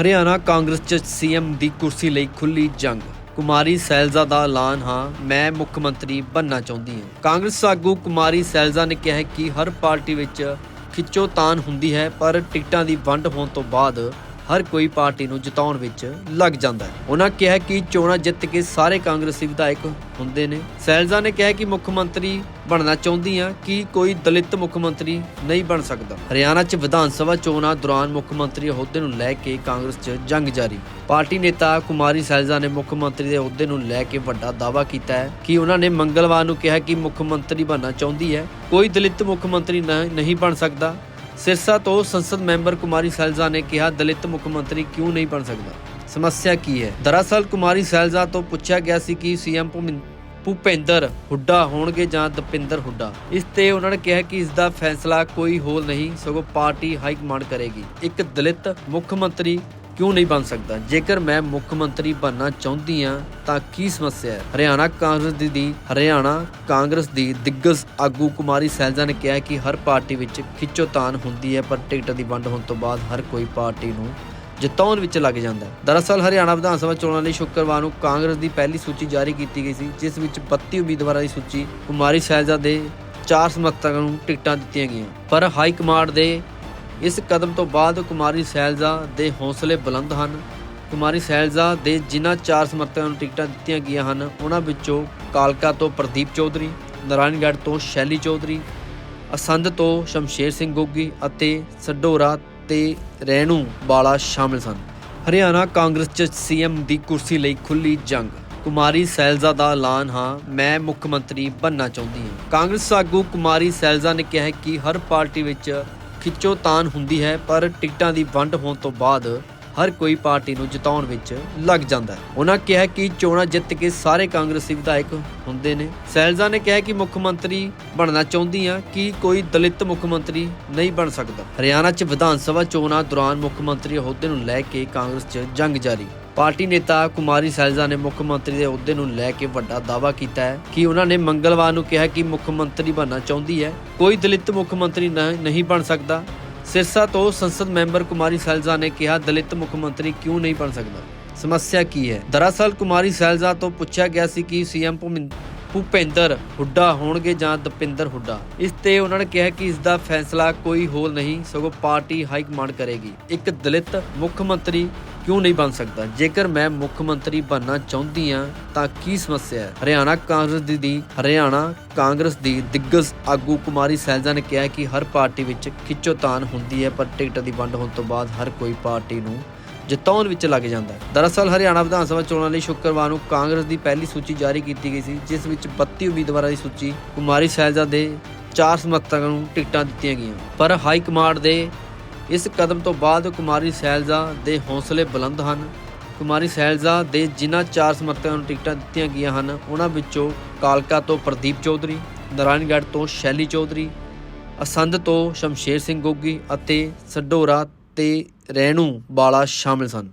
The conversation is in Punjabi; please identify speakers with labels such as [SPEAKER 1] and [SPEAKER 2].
[SPEAKER 1] ਹਰਿਆਣਾ ਕਾਂਗਰਸ 'ਚ ਸੀਐਮ ਦੀ ਕੁਰਸੀ ਲਈ ਖੁੱਲੀ ਜੰਗ। ਕੁਮਾਰੀ ਸੈਲਜ਼ਾ ਦਾ ਐਲਾਨ, ਹਾਂ, ਮੈਂ ਮੁੱਖ ਮੰਤਰੀ ਬਣਨਾ ਚਾਹੁੰਦੀ ਹਾਂ। ਕਾਂਗਰਸ ਆਗੂ ਕੁਮਾਰੀ ਸੈਲਜ਼ਾ ਨੇ ਕਿਹਾ ਕਿ ਹਰ ਪਾਰਟੀ ਵਿੱਚ ਖਿੱਚੋ ਤਾਨ ਹੁੰਦੀ ਹੈ, ਪਰ ਟਿਕਟਾਂ ਦੀ ਵੰਡ ਹੋਣ ਤੋਂ ਬਾਅਦ ਹਰ ਕੋਈ ਪਾਰਟੀ ਨੂੰ ਜਿਤਾਉਣ ਵਿੱਚ ਲੱਗ ਜਾਂਦਾ ਹੈ। ਉਹਨਾਂ ਕਿਹਾ ਕਿ ਚੋਣਾਂ ਜਿੱਤ ਕੇ ਸਾਰੇ ਕਾਂਗਰਸੀ ਵਿਧਾਇਕ ਹੁੰਦੇ ਨੇ। ਸੈਲਜ਼ਾ ਨੇ ਕਿਹਾ ਕਿ ਮੁੱਖ ਮੰਤਰੀ ਬਣਨਾ ਚਾਹੁੰਦੀ ਆ ਕਿ ਕੋਈ ਦਲਿਤ ਮੁੱਖ ਮੰਤਰੀ ਨਹੀਂ ਬਣ ਸਕਦਾ। ਹਰਿਆਣਾ 'ਚ ਵਿਧਾਨ ਸਭਾ ਚੋਣਾਂ ਦੌਰਾਨ ਮੁੱਖ ਮੰਤਰੀ ਅਹੁਦੇ ਨੂੰ ਲੈ ਕੇ ਕਾਂਗਰਸ 'ਚ ਜੰਗ ਜਾਰੀ। ਪਾਰਟੀ ਨੇਤਾ ਕੁਮਾਰੀ ਸੈਲਜ਼ਾ ਨੇ ਮੁੱਖ ਮੰਤਰੀ ਦੇ ਅਹੁਦੇ ਨੂੰ ਲੈ ਕੇ ਵੱਡਾ ਦਾਅਵਾ ਕੀਤਾ ਹੈ ਕਿ ਉਹਨਾਂ ਨੇ ਮੰਗਲਵਾਰ ਨੂੰ ਕਿਹਾ ਕਿ ਮੁੱਖ ਮੰਤਰੀ ਬਣਨਾ ਚਾਹੁੰਦੀ ਹੈ। ਕੋਈ ਦਲਿਤ ਮੁੱਖ ਮੰਤਰੀ ਨਹੀਂ ਬਣ ਸਕਦਾ। ਸਿਰਸਾ ਤੋਂ ਸੰਸਦ ਮੈਂਬਰ ਕੁਮਾਰੀ ਸੈਲਜ਼ਾ ਨੇ ਕਿਹਾ, ਦਲਿਤ ਮੁੱਖ ਮੰਤਰੀ ਕਿਉਂ ਨਹੀਂ ਬਣ ਸਕਦਾ? ਸਮੱਸਿਆ ਕੀ ਹੈ? ਦਰਅਸਲ ਕੁਮਾਰੀ ਸੈਲਜ਼ਾ ਤੋਂ ਪੁੱਛਿਆ ਗਿਆ ਸੀ ਕਿ ਸੀਐਮ ਭੁਪਿੰਦਰ ਹੁੱਡਾ ਹੋਣਗੇ ਜਾਂ ਦਪਿੰਦਰ ਹੁੱਡਾ। ਇਸ ਤੇ ਉਹਨਾਂ ਨੇ ਕਿਹਾ ਕਿ ਇਸ ਦਾ ਫੈਸਲਾ ਕੋਈ ਹੋਰ ਨਹੀਂ, ਸਗੋਂ ਪਾਰਟੀ ਹਾਈ ਕਮਾਂਡ ਕਰੇਗੀ। ਇੱਕ ਦਲਿਤ ਮੁੱਖ ਮੰਤਰੀ ਕਿਉਂ ਨਹੀਂ ਬਣ ਸਕਦਾ? ਜੇਕਰ ਮੈਂ ਮੁੱਖ ਮੰਤਰੀ ਬਣਨਾ ਚਾਹੁੰਦੀ ਹਾਂ, ਤਾਂ ਕੀ ਸਮੱਸਿਆ ਹੈ? ਹਰਿਆਣਾ ਕਾਂਗਰਸ ਦੀ ਦੀ ਹਰਿਆਣਾ ਕਾਂਗਰਸ ਦੀ ਦਿੱਗਜ ਆਗੂ ਕੁਮਾਰੀ ਸੈਲਜ਼ਾ ਨੇ ਕਿਹਾ ਕਿ ਹਰ ਪਾਰਟੀ ਵਿੱਚ ਖਿੱਚੋਤਾਣ ਹੁੰਦੀ ਹੈ, ਪਰ ਟਿਕਟ ਦੀ ਵੰਡ ਹੋਣ ਤੋਂ ਬਾਅਦ ਹਰ ਕੋਈ ਪਾਰਟੀ ਨੂੰ ਜਿਤਾਉਣ ਵਿੱਚ ਲੱਗ ਜਾਂਦਾ ਹੈ। ਦਰਅਸਲ, ਹਰਿਆਣਾ ਵਿਧਾਨ ਸਭਾ ਚੋਣਾਂ ਲਈ ਸ਼ੁੱਕਰਵਾਰ ਨੂੰ ਕਾਂਗਰਸ ਦੀ ਪਹਿਲੀ ਸੂਚੀ ਜਾਰੀ ਕੀਤੀ ਗਈ ਸੀ, ਜਿਸ ਵਿੱਚ 32 ਉਮੀਦਵਾਰਾਂ ਦੀ ਸੂਚੀ ਕੁਮਾਰੀ ਸੈਲਜ਼ਾ ਦੇ ਚਾਰ ਸਮਰਥਕਾਂ ਨੂੰ ਟਿਕਟਾਂ ਦਿੱਤੀਆਂ ਗਈਆਂ। ਪਰ ਹਾਈ ਕਮਾਂਡ ਦੇ ਇਸ ਕਦਮ ਤੋਂ ਬਾਅਦ ਕੁਮਾਰੀ ਸੈਲਜ਼ਾ ਦੇ ਹੌਸਲੇ ਬੁਲੰਦ ਹਨ। ਕੁਮਾਰੀ ਸੈਲਜ਼ਾ ਦੇ ਜਿਨ੍ਹਾਂ ਚਾਰ ਸਮਰਥਕਾਂ ਨੂੰ ਟਿਕਟਾਂ ਦਿੱਤੀਆਂ ਗਈਆਂ ਹਨ, ਉਹਨਾਂ ਵਿੱਚੋਂ ਕਾਲਕਾ ਤੋਂ ਪ੍ਰਦੀਪ ਚੌਧਰੀ, ਨਾਰਾਇਣਗੜ੍ਹ ਤੋਂ ਸ਼ੈਲੀ ਚੌਧਰੀ, ਅਸੰਧ ਤੋਂ ਸ਼ਮਸ਼ੇਰ ਸਿੰਘ ਗੋਗੀ ਅਤੇ ਸਡੋਰਾ ਤੇ ਰੈਣੂ ਬਾਲਾ ਸ਼ਾਮਿਲ ਸਨ। ਹਰਿਆਣਾ ਕਾਂਗਰਸ 'ਚ ਸੀਐਮ ਦੀ ਕੁਰਸੀ ਲਈ ਖੁੱਲੀ ਜੰਗ। ਕੁਮਾਰੀ ਸੈਲਜ਼ਾ ਦਾ ਐਲਾਨ, ਹਾਂ, ਮੈਂ ਮੁੱਖ ਮੰਤਰੀ ਬਣਨਾ ਚਾਹੁੰਦੀ ਹਾਂ। ਕਾਂਗਰਸ ਆਗੂ ਕੁਮਾਰੀ ਸੈਲਜ਼ਾ ਨੇ ਕਿਹਾ ਕਿ ਹਰ ਪਾਰਟੀ ਵਿੱਚ ਖਿੱਚੋਤਾਣ ਹੁੰਦੀ ਹੈ ਪਰ ਟਿਕਟਾਂ ਦੀ ਵੰਡ ਹੋਣ ਤੋਂ ਬਾਅਦ ਹਰ ਕੋਈ ਪਾਰਟੀ ਨੂੰ ਜਿਤਾਉਣ ਵਿੱਚ ਲੱਗ ਜਾਂਦਾ ਹੈ। ਉਹਨਾਂ ਕਿਹਾ ਕਿ ਚੋਣਾਂ ਜਿੱਤ ਕੇ ਸਾਰੇ ਕਾਂਗਰਸੀ ਵਿਧਾਇਕ ਹੁੰਦੇ ਨੇ। ਸੈਲਜ਼ਾ ਨੇ ਕਿਹਾ ਕਿ ਮੁੱਖ ਮੰਤਰੀ ਬਣਨਾ ਚਾਹੁੰਦੀ ਆ ਕਿ ਕੋਈ ਦਲਿਤ ਮੁੱਖ ਮੰਤਰੀ ਨਹੀਂ ਬਣ ਸਕਦਾ। ਹਰਿਆਣਾ 'ਚ ਵਿਧਾਨ ਸਭਾ ਚੋਣਾਂ ਦੌਰਾਨ ਮੁੱਖ ਮੰਤਰੀ ਅਹੁਦੇ ਨੂੰ ਲੈ ਕੇ ਕਾਂਗਰਸ 'ਚ ਜੰਗ ਜਾਰੀ। ਪਾਰਟੀ ਨੇਤਾ ਕੁਮਾਰੀ ਸੈਲਜ਼ਾ ਨੇ ਮੁੱਖ ਮੰਤਰੀ ਦੇ ਅਹੁਦੇ ਨੂੰ ਲੈ ਕੇ ਵੱਡਾ ਦਾਅਵਾ ਕੀਤਾ ਹੈ ਕਿ ਉਹਨਾਂ ਨੇ ਮੰਗਲਵਾਰ ਨੂੰ ਕਿਹਾ ਕਿ ਮੁੱਖ ਮੰਤਰੀ ਬਣਨਾ ਚਾਹੁੰਦੀ ਹੈ। ਕੋਈ ਦਲਿਤ ਮੁੱਖ ਮੰਤਰੀ ਨਹੀਂ ਬਣ ਸਕਦਾ। ਸਿਰਸਾ ਤੋਂ ਸੰਸਦ ਮੈਂਬਰ ਕੁਮਾਰੀ ਸੈਲਜ਼ਾ ਨੇ ਕਿਹਾ, ਦਲਿਤ ਮੁੱਖ ਮੰਤਰੀ ਕਿਉਂ ਨਹੀਂ ਬਣ ਸਕਦਾ? ਸਮੱਸਿਆ ਕੀ ਹੈ? ਦਰਅਸਲ ਕੁਮਾਰੀ ਸੈਲਜ਼ਾ ਤੋਂ ਪੁੱਛਿਆ ਗਿਆ ਸੀ ਕਿ ਸੀਐਮ ਭੁਪਿੰਦਰ ਹੁੱਡਾ ਹੋਣਗੇ ਜਾਂ ਦਪਿੰਦਰ ਹੁੱਡਾ। ਇਸ ਤੇ ਉਹਨਾਂ ਨੇ ਕਿਹਾ ਕਿ ਇਸ ਦਾ ਫੈਸਲਾ ਕੋਈ ਹੋਰ ਨਹੀਂ, ਸਗੋਂ ਪਾਰਟੀ ਹਾਈ ਕਮਾਂਡ ਕਰੇਗੀ। ਇੱਕ ਦਲਿਤ ਮੁੱਖ ਮੰਤਰੀ ਕਿਉਂ ਨਹੀਂ ਬਣ ਸਕਦਾ? ਜੇਕਰ ਮੈਂ ਮੁੱਖ ਮੰਤਰੀ ਬਣਨਾ ਚਾਹੁੰਦੀ ਹਾਂ, ਤਾਂ ਕੀ ਸਮੱਸਿਆ ਹੈ? ਹਰਿਆਣਾ ਕਾਂਗਰਸ ਦੀ ਦੀ ਹਰਿਆਣਾ ਕਾਂਗਰਸ ਦੀ ਦਿੱਗਜ ਆਗੂ ਕੁਮਾਰੀ ਸੈਲਜ਼ਾ ਨੇ ਕਿਹਾ ਕਿ ਹਰ ਪਾਰਟੀ ਵਿੱਚ ਖਿੱਚੋਤਾਣ ਹੁੰਦੀ ਹੈ, ਪਰ ਟਿਕਟ ਦੀ ਵੰਡ ਹੋਣ ਤੋਂ ਬਾਅਦ ਹਰ ਕੋਈ ਪਾਰਟੀ ਨੂੰ ਜਿਤਾਉਣ ਵਿੱਚ ਲੱਗ ਜਾਂਦਾ ਹੈ। ਦਰਅਸਲ, ਹਰਿਆਣਾ ਵਿਧਾਨ ਸਭਾ ਚੋਣਾਂ ਲਈ ਸ਼ੁੱਕਰਵਾਰ ਨੂੰ ਕਾਂਗਰਸ ਦੀ ਪਹਿਲੀ ਸੂਚੀ ਜਾਰੀ ਕੀਤੀ ਗਈ ਸੀ, ਜਿਸ ਵਿੱਚ 32 ਉਮੀਦਵਾਰਾਂ ਦੀ ਸੂਚੀ ਕੁਮਾਰੀ ਸੈਲਜ਼ਾ ਦੇ ਚਾਰ ਸਮਰਥਕਾਂ ਨੂੰ ਟਿਕਟਾਂ ਦਿੱਤੀਆਂ ਗਈਆਂ। ਪਰ ਹਾਈ ਕਮਾਂਡ ਦੇ ਇਸ ਕਦਮ ਤੋਂ ਬਾਅਦ ਕੁਮਾਰੀ ਸੈਲਜ਼ਾ ਦੇ ਹੌਸਲੇ ਬੁਲੰਦ ਹਨ। ਕੁਮਾਰੀ ਸੈਲਜ਼ਾ ਦੇ ਜਿਨ੍ਹਾਂ ਚਾਰ ਸਮਰਥਕਾਂ ਨੂੰ ਟਿਕਟਾਂ ਦਿੱਤੀਆਂ ਗਈਆਂ ਹਨ, ਉਹਨਾਂ ਵਿੱਚੋਂ ਕਾਲਕਾ ਤੋਂ ਪ੍ਰਦੀਪ ਚੌਧਰੀ, ਨਾਰਾਇਣਗੜ੍ਹ ਤੋਂ ਸ਼ੈਲੀ ਚੌਧਰੀ ਅਸੰਧ ਤੋਂ ਸ਼ਮਸ਼ੇਰ ਸਿੰਘ ਗੋਗੀ ਅਤੇ ਸਡੋਰਾ ਤੇ ਰੈਣੂ ਬਾਲਾ ਸ਼ਾਮਿਲ ਸਨ।